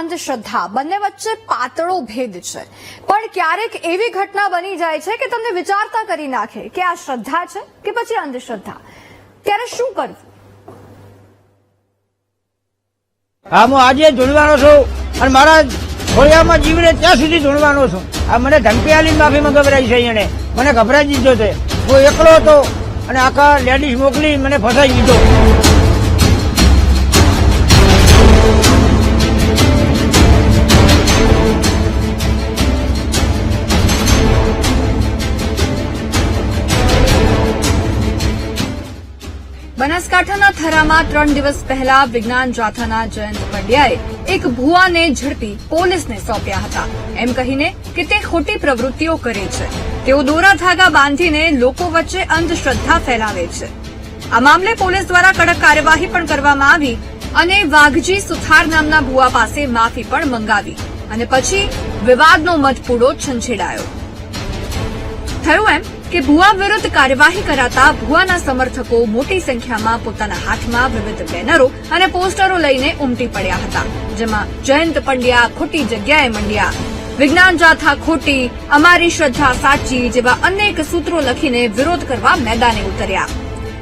અંધશ્રદ્ધા. બંને વચ્ચે પાતળો ભેદ છે. પણ ક્યારેક એવી ઘટના બની જાય છે કે તમને વિચારતા કરી નાખે કે આ શ્રદ્ધા છે કે પછી અંધશ્રદ્ધા. ત્યારે શું કરવું? હા હું આજે ધૂણવાનો છું અને મારા ખોડિયામાં જીવને ત્યાં સુધી ધૂણવાનો છું. આ મને ધમકી આલી માફીમાં ગભરાઈ છે એને મને ગભરાઈ દીધો છે. હું એકલો હતો અને આખા લેડીઝ મોકલી મને ફસાઈ દીધો. થરામાં ત્રણ દિવસ પહેલા વિજ્ઞાન જાથાના જયંત પંડ્યાએ એક ભુવાને ઝડપી પોલીસને સોંપ્યા હતા. એમ કહીને કે તે ખોટી પ્રવૃત્તિઓ કરે છે. તેઓ દોરા ધાગા બાંધીને લોકો વચ્ચે અંધશ્રદ્ધા ફેલાવે છે. આ મામલે પોલીસ દ્વારા કડક કાર્યવાહી પણ કરવામાં આવી અને વાઘજી સુથાર નામના ભુવા પાસે માફી પણ મંગાવી અને પછી વિવાદનો મધપૂડો છંછેડાયો. થયું એમ? કે ભુવા વિરુદ્ધ કાર્યવાહી કરાતા ભુવાના સમર્થકો મોટી સંખ્યામાં પોતાના હાથમાં વિવિધ બેનરો અને પોસ્ટરો લઈને ઉમટી પડ્યા હતા, જેમાં જયંત પંડ્યા, ખોટી જગ્યાએ મંડ્યા. વિજ્ઞાન જાથા ખોટી, અમારી શ્રદ્ધા સાચી જેવા અનેક સૂત્રો લખીને વિરોધ કરવા મેદાને ઉતર્યા.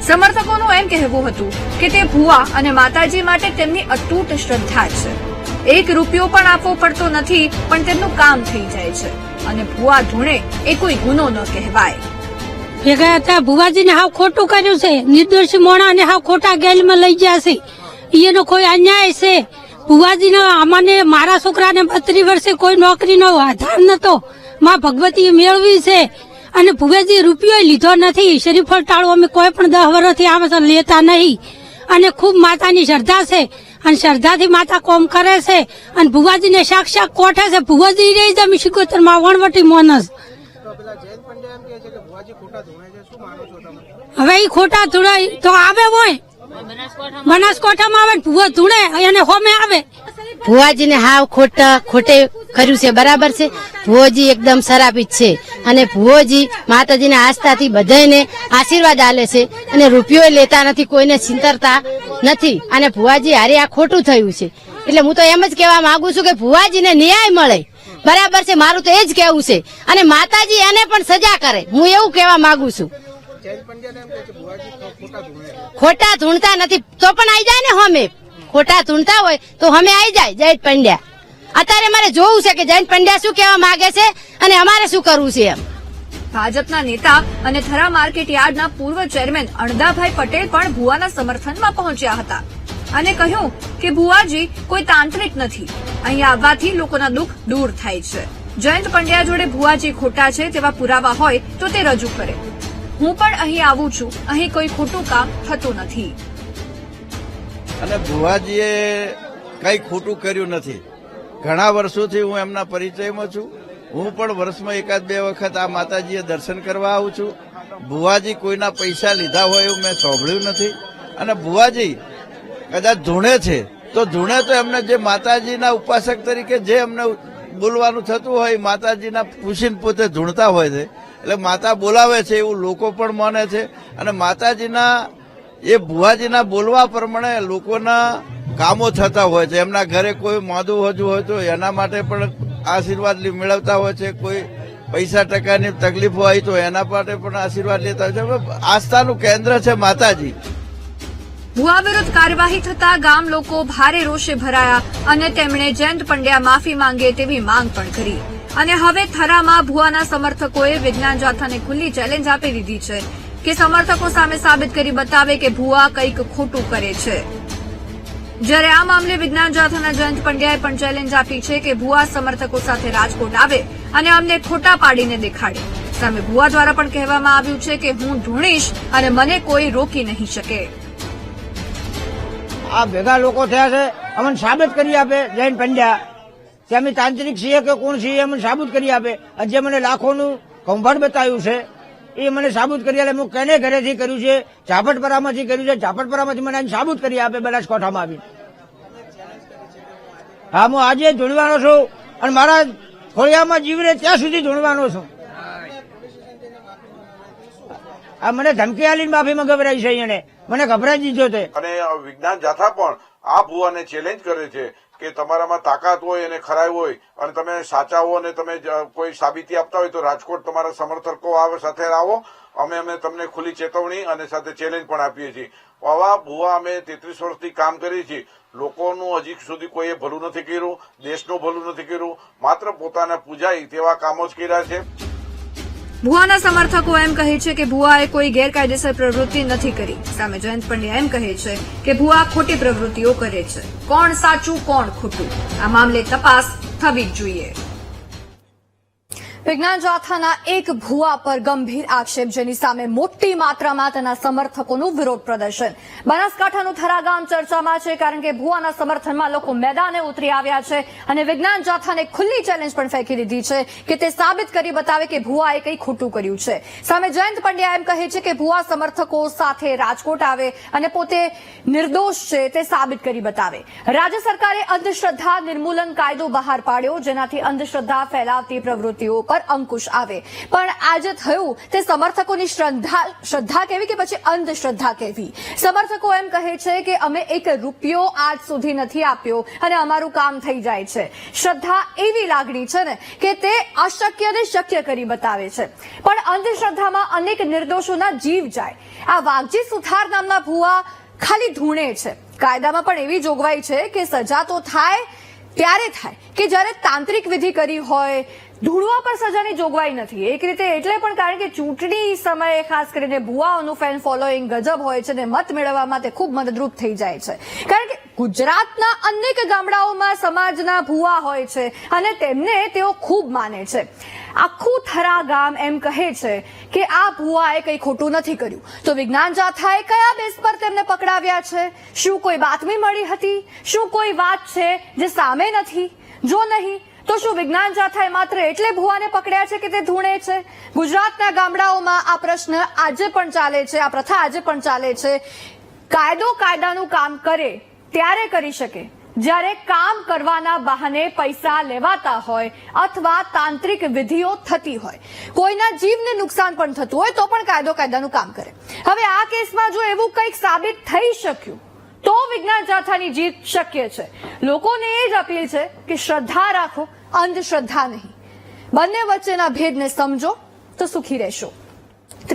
સમર્થકોનું એમ કહેવું હતું કે તે ભુવા અને માતાજી માટે તેમની અતૂટ શ્રદ્ધા છે. એક રૂપિયો પણ આપવો પડતો નથી, પણ તેમનું કામ થઈ જાય છે. અને ભુવા ધૂણે એ કોઈ ગુનો ન કહેવાય. ભેગા હતા ભુવાજીને હાવ ખોટું કર્યું છે. નિર્દોષી મોણાને હાવ ખોટા ગેલમાં લઈ ગયા છે. એનો કોઈ અન્યાય છે. ભુવાજીને અમને, મારા છોકરાને બત્રી વર્ષે કોઈ નોકરીનો આધાર નતો. માં ભગવતી મેળવી છે. અને ભુવાજી રૂપિયો લીધો નથી. શરીફ ટાળો અમે કોઈ પણ દહ વર્ષથી આમ લેતા નહીં. અને ખૂબ માતાની શ્રદ્ધા છે. અને શ્રદ્ધાથી માતા કોમ કરે છે. અને ભુવાજીને સાક્ષાત કોઠે છે. ભુવાજી રહી જમી શિકોતરમાં વણવટી મોનસ. હવે ઈ ખોટા ધૂળે તો આવે હોય. બનાસકાંઠામાં આવે ભૂવો ધૂળે એને હોમે આવે. ભુવાજીને હાવ ખોટા, ખોટે કર્યું છે, બરાબર છે? ભુવોજી એકદમ શરાબી છે. અને ભુવોજી માતાજીને આસ્થાથી બધાને આશીર્વાદ આલે છે અને રૂપિયો લેતા નથી, કોઈને ચિંતરતા નથી. અને ભુવાજી હારે આ ખોટું થયું છે. એટલે હું તો એમ જ કહેવા માંગુ છું કે ભુવાજીને ન્યાય મળે. બરાબર છે, મારું તો એ જ કેવું છે. અને માતાજી એને પણ સજા કરે. હું એવું કહેવા માંગુ છું. ખોટા ધૂણતા નથી. તો પણ આવી જાય ને હમે. ખોટા ધૂણતા હોય તો હમે આવી જાય, જયંત પંડ્યા. અત્યારે મારે જોવું છે કે જયંત પંડ્યા શું કહેવા માંગે છે અને અમારે શું કરવું છે એમ. ભાજપના નેતા અને થરા માર્કેટ યાર્ડના પૂર્વ ચેરમેન અણદાભાઈ પટેલ પણ ભુવાના સમર્થનમાં પહોંચ્યા હતા. અને કહ્યું કે ભુવાજી, કોઈ તાંત્રિક નથી. અહીં આવવાથી લોકોના દુઃખ દૂર થાય છે. જયંત પંડ્યા જોડે ભુવાજી ખોટા છે તેવા પુરાવા હોય તો તે રજૂ કરે. હું પણ અહીં આવું છું. અહીં કોઈ ખોટું કામ થતું નથી. અને ભુવાજીએ કઈ ખોટું કર્યું નથી. ઘણા વર્ષોથી હું એમના પરિચયમાં છું. હું પણ વર્ષમાં એકાદ બે વખત આ માતાજીએ દર્શન કરવા આવું છું. ભુવાજી કોઈના પૈસા લીધા હોય એવું મેં સાંભળ્યું નથી. અને ભુવાજી કદાચ ધૂણે છે. તો ધૂણે તો એમને જે માતાજીના ઉપાસક તરીકે જે એમને બોલવાનું થતું હોય માતાજીના પૂછીને પોતે ધૂણતા હોય છે. એટલે માતા બોલાવે છે એવું લોકો પણ માને છે. અને માતાજીના, એ ભુવાજીના બોલવા પ્રમાણે લોકોના કામો થતા હોય છે. એમના ઘરે કોઈ માદું હજુ હોય તો એના માટે પણ આશીર્વાદ મેળવતા હોય છે. કોઈ પૈસા ટકાની તકલીફ હોય તો એના માટે પણ આશીર્વાદ લેતા હોય છે. આસ્થાનું કેન્દ્ર છે માતાજી. ભુવા વિરુદ્ધ કાર્યવાહી થતા ગામ લોકો ભારે રોષે ભરાયા અને તેમણે જયંત પંડ્યા માફી માંગે તેવી માંગ પણ કરી. અને હવે થરામાં ભુવાના સમર્થકોએ વિજ્ઞાન જાથાને ખુલ્લી ચેલેન્જ આપી દીધી છે કે સમર્થકો સામે સાબિત કરી બતાવે કે ભુવા કંઈક ખોટું કરે છે. જ્યારે આ મામલે વિજ્ઞાન જાથાના જયંત પંડ્યાએ પણ ચેલેન્જ આપી છે કે ભુવા સમર્થકો સાથે રાજકોટ આવે અને અમને ખોટા પાડીને દેખાડે. સામે ભુવા દ્વારા પણ કહેવામાં આવ્યું છે કે હું ધૂણીશ અને મને કોઈ રોકી નહીં શકે. આ ભેગા લોકો થયા છે, અમને સાબિત કરી આપે, જૈન પંડ્યા. કે અમે તાંત્રિક છીએ કે કોણ છીએ અમને સાબુત કરી આપે. આજે મને લાખોનું કૌભાંડ બતાવ્યું છે. એ મને સાબુત કરી આપે. હું કેને ઘરેથી કર્યું છે? ઝાપટપરામાંથી કર્યું છે? ઝાપટપરામાંથી મને સાબુત કરી આપે બનાસકાંઠામાં આવી હા, હું આજે જોડવાનો છું અને મારા ખોળિયામાં જીવરે ત્યાં સુધી જોડવાનો છું. આ મને ધમકી આલીને માફીમાં રહી છે એને મને ગભરાઈ દીધો છે અને વિજ્ઞાન જાથા પણ આ ભુવાને ચેલેન્જ કરે છે કે તમારામાં તાકાત હોય અને ખરાઈ હોય અને તમે સાચા હો અને તમે કોઈ સાબિતી આપતા હોય તો રાજકોટ તમારા સમર્થકો આવે સાથે આવો. અમે અમે તમને ખુલ્લી ચેતવણી અને સાથે ચેલેન્જ પણ આપીએ છીએ. આવા ભુવા, અમે તેત્રીસ વર્ષથી કામ કરીએ છીએ. લોકોનું હજી સુધી કોઈએ ભલું નથી કર્યું, દેશનું ભલું નથી કર્યું. માત્ર પોતાના પૂજાય તેવા કામો જ કર્યા છે. ભુવાના સમર્થકો એમ કહે છે કે ભુવાએ કોઈ ગેરકાયદેસર પ્રવૃત્તિ નથી કરી. સામે જયંત પંડ્યા એમ કહે છે કે ભુવા ખોટી પ્રવૃત્તિઓ કરે છે. કોણ સાચું, કોણ ખોટું? આ મામલે તપાસ થવી જ જોઈએ. વિજ્ઞાન જાથાના એક ભુવા પર ગંભીર આક્ષેપ, જેની સામે મોટી માત્રામાં તેના સમર્થકોનું વિરોધ પ્રદર્શન. બનાસકાંઠાનું થરા ગામ ચર્ચામાં છે, કારણ કે ભુવાના સમર્થનમાં લોકો મેદાને ઉતરી આવ્યા છે અને વિજ્ઞાન જાથાને ખુલ્લી ચેલેન્જ પણ ફેંકી દીધી છે કે તે સાબિત કરી બતાવે કે ભુવાએ કંઈ ખોટું કર્યું છે. સામે જયંત પંડ્યા એમ કહે છે કે ભુવા સમર્થકો સાથે રાજકોટ આવે અને પોતે નિર્દોષ છે તે સાબિત કરી બતાવે. રાજ્ય સરકારે અંધશ્રદ્ધા નિર્મૂલન કાયદો બહાર પાડ્યો, જેનાથી અંધશ્રદ્ધા ફેલાવતી પ્રવૃત્તિઓ પર અંકુશ આવે. પણ આજે થયું તે સમર્થકોની શ્રદ્ધા કેવી કે પછી અંધશ્રદ્ધા કેવી? સમર્થકો એમ કહે છે કે અમે એક રૂપિયો આજ સુધી નથી આપ્યો અને અમારું કામ થઈ જાય છે. શ્રદ્ધા એવી લાગણી છે ને કે તે અશક્યને શક્ય કરી બતાવે છે. પણ અંધશ્રદ્ધામાં અનેક નિર્દોષોના જીવ જાય. આ વાઘજી સુથાર નામના ભુવા ખાલી ધૂણે છે. કાયદામાં પણ એવી જોગવાઈ છે કે સજા તો થાય, ત્યારે થાય. કે જ્યારે તાંત્રિક વિધિ કરી હોય ધૂળવા પર સજાની જોગવાઈ નથી. એક રીતે એટલે પણ કારણ કે ચૂંટણી સમયે ખાસ કરીને ભુવાઓનું ફેન ફોલોઈંગ ગજબ હોય છે ને મત મેળવવામાં તે ખૂબ મદદરૂપ થઈ જાય છે. કારણ કે ગુજરાતના અનેક ગામડાઓમાં સમાજના ભુવા હોય છે અને તેમને તેઓ ખૂબ માને છે. આખું થરા ગામ એમ કહે છે કે આ ભુવાએ કંઈ ખોટું નથી કર્યું. તો વિજ્ઞાન જાથાએ કયા બેસ પર તેમને પકડાવ્યા છે? શું કોઈ બાતમી મળી હતી? શું કોઈ વાત છે જે સામે નથી? જો નહીં તો શું વિજ્ઞાન જાથાએ માત્ર એટલે ભુવાને પકડ્યા છે કે તે ધૂણે છે? ગુજરાતના ગામડાઓમાં આ પ્રશ્ન આજે પણ ચાલે છે, આ પ્રથા આજે પણ ચાલે છે. કાયદો કાયદાનું કામ કરે ત્યારે કરી શકે. જ્યારે કામ કરવાના બહાને પૈસા લેવાતા હોય અથવા તાંત્રિક વિધિઓ થતી હોય. કોઈના જીવને નુકસાન પણ થતું હોય તો પણ કાયદો કાયદાનું કામ કરે. હવે આ કેસમાં જો એવું કંઈક સાબિત થઈ શક્યું તો વિજ્ઞાન જાથાની જીત શક્ય છે. લોકોને એ જ અપીલ છે કે શ્રદ્ધા રાખો, અંધશ્રદ્ધા નહીં. બંને વચ્ચેના ભેદને સમજો તો સુખી રહેશો.